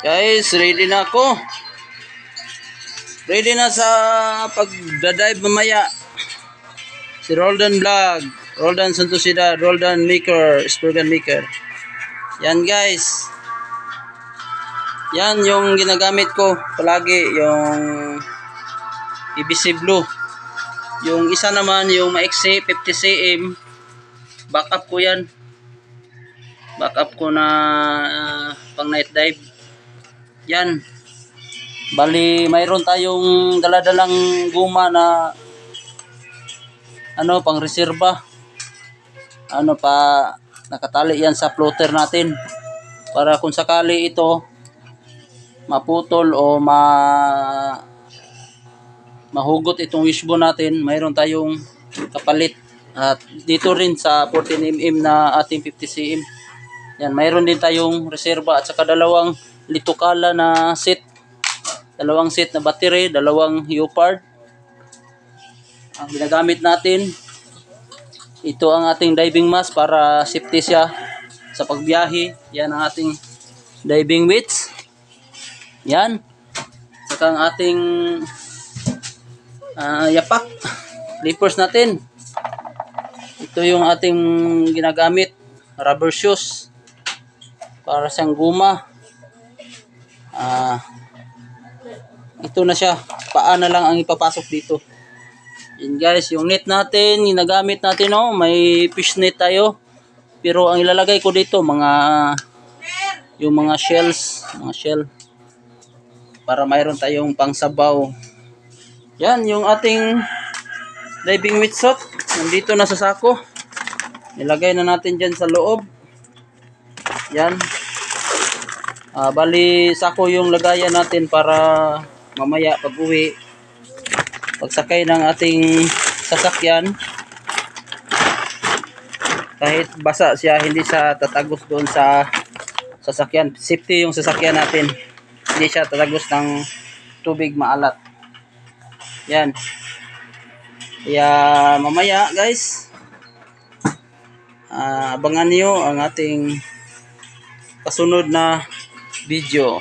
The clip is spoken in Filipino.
Guys, ready na ako. Ready na sa pagdadive mamaya. Si Roldan Vlog, Roldan Santosida, Roldan Maker, Spurgan Maker. Yan guys. Yan yung ginagamit ko palagi, yung PVC Blue. Yung isa naman, yung maiksi 50 cm. Backup ko yan. Backup ko na ah, pang night dive. Yan. Bali, mayroon tayong daladalang guma na ano, pang reserba. Ano pa, nakatali yan sa floater natin. Para kung sakali ito, maputol o ma mahugot itong wishbone natin, mayroon tayong kapalit. At dito rin sa 14mm na ating 50cm. Yan, mayroon din tayong reserba at saka dalawang litukala na set. Dalawang set na battery, dalawang Leopard. Ang ginagamit natin, ito ang ating diving mask para safety siya sa pagbiyahe. Yan ang ating diving weights. Yan. Saka ang ating ah, yapak. Slippers natin. Ito yung ating ginagamit. Rubber shoes. Para siyang guma. Ah, ito na siya. Paa na lang ang ipapasok dito. Yan guys, yung net natin, ginagamit natin oh, may fish net tayo. Pero ang ilalagay ko dito, mga yung mga shells, mga shell para mayroon tayong pangsabaw. Yan, yung ating diving wetsuit. Nandito na sa sako. Nilagay na natin dyan sa loob. Yan. Ah, bali, sako yung lagayan natin para mamaya pag uwi, pagsakay ng ating sasakyan, kahit basa siya, hindi siya tatagos doon sa sasakyan. Safety yung sasakyan natin. Hindi siya tatagos ng tubig maalat. Yan. Kaya mamaya guys, ah, abangan niyo ang ating kasunod na video.